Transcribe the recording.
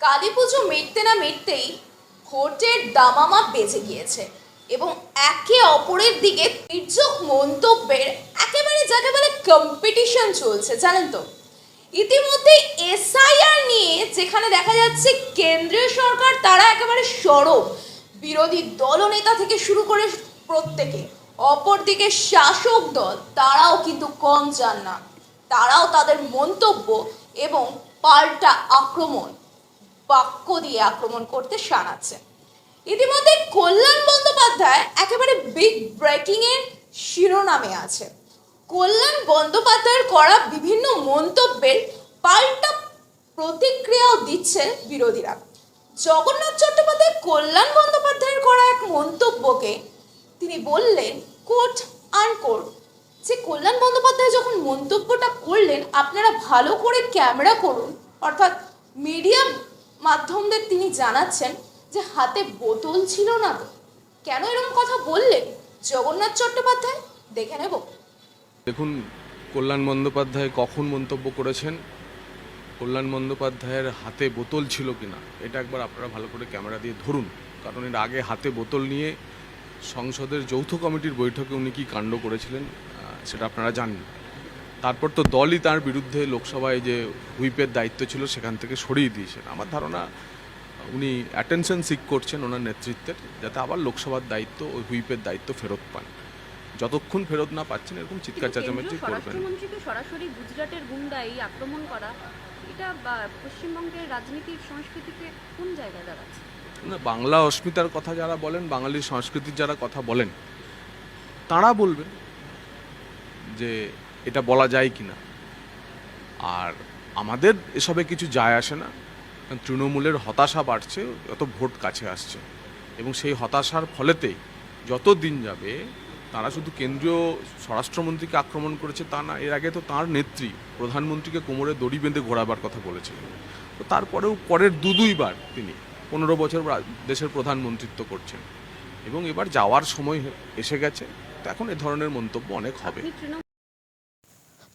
কালী পুজো মিটতে না মিটতেই ভোটের দামামা বেজে গিয়েছে এবং একে অপরের দিকে তীর্যক মন্তব্যের একেবারে যাকে বলে কম্পিটিশন চলছে, জানেন তো? ইতিমধ্যে এসআইআর নিয়ে যেখানে দেখা যাচ্ছে কেন্দ্রীয় সরকার তারা একেবারে সরব। বিরোধী দলনেতা থেকে শুরু করে প্রত্যেকে। অপরদিকে শাসক দল, তারাও কিন্তু কম যান না। তারাও তাদের মন্তব্য এবং পাল্টা আক্রমণ বাক্য দিয়ে আক্রমণ করতে শানাচ্ছে ইতিমধ্যে কল্যাণ বন্দ্যোপাধ্যায় একেবারে বিগ ব্রেকিং এর শিরোনামে আছে। কল্যাণ বন্দ্যোপাধ্যায়ের করা বিভিন্ন মন্তব্যের পাল্টা প্রতিক্রিয়াও দিচ্ছেন বিরোধীরা। জগন্নাথ চট্টোপাধ্যায় কল্যাণ বন্দ্যোপাধ্যায়ের করা এক মন্তব্যকে তিনি বললেন কোট আনকোট যে কল্যাণ বন্দ্যোপাধ্যায় যখন মন্তব্যটা করলেন, আপনারা ভালো করে ক্যামেরা করুন, অর্থাৎ মিডিয়া মাধ্যমদের তিনি জানাচ্ছেন যে হাতে বোতল ছিল না তো। কেন এরকম কথা বললেন জগন্নাথ চট্টোপাধ্যায়, দেখে নেব। দেখুন, কল্যাণ বন্দ্যোপাধ্যায় কখন মন্তব্য করেছেন? কল্যাণ বন্দ্যোপাধ্যায়ের হাতে বোতল ছিল কিনা এটা একবার আপনারা ভালো করে ক্যামেরা দিয়ে ধরুন। কারণ এর আগে হাতে বোতল নিয়ে সংসদের যৌথ কমিটির বৈঠকে উনি কী কাণ্ড করেছিলেন সেটা আপনারা জানেন। তারপর তো দলই তার বিরুদ্ধে লোকসভায় যে হুইপের দায়িত্ব ছিল সেখান থেকে সরিয়ে দিয়েছেন। আমার ধারণা উনি অ্যাটেনশন সিক করছেন ওনার নেতৃত্বের যাতে আবার লোকসভার দায়িত্ব ওই হুইপের দায়িত্ব ফেরত পান। যতক্ষণ ফেরত না পাচ্ছেন এরকম চিৎকার চেঁচামেচি করবেন। সরাসরি গুজরাটের গুন্ডা এই আক্রমণ করা এটা পশ্চিমবঙ্গের রাজনীতির সংস্কৃতিতে কোন জায়গায় দাঁড়াচ্ছে? না বাংলা অস্মিতার কথা যারা বলেন বাঙালির সংস্কৃতির যারা কথা বলেন তারা বলবেন যে এটা বলা যায় কি না আর আমাদের এসবে কিছু যায় আসে না। তৃণমূলের হতাশা বাড়ছে, যত ভোট কাছে আসছে। এবং সেই হতাশার ফলেতেই যত দিন যাবে, তারা শুধু কেন্দ্রীয় স্বরাষ্ট্রমন্ত্রীকে আক্রমণ করেছে তা না, এর আগে তো তার নেত্রী প্রধানমন্ত্রীকে কোমরে দড়ি বেঁধে ঘোরাবার কথা বলেছিলেন। তো তারপরেও পরের দু দুইবার তিনি পনেরো বছর দেশের প্রধানমন্ত্রিত্ব করছেন। এবং এবার যাওয়ার সময় এসে গেছে। তো এখন এ ধরনের মন্তব্য অনেক হবে।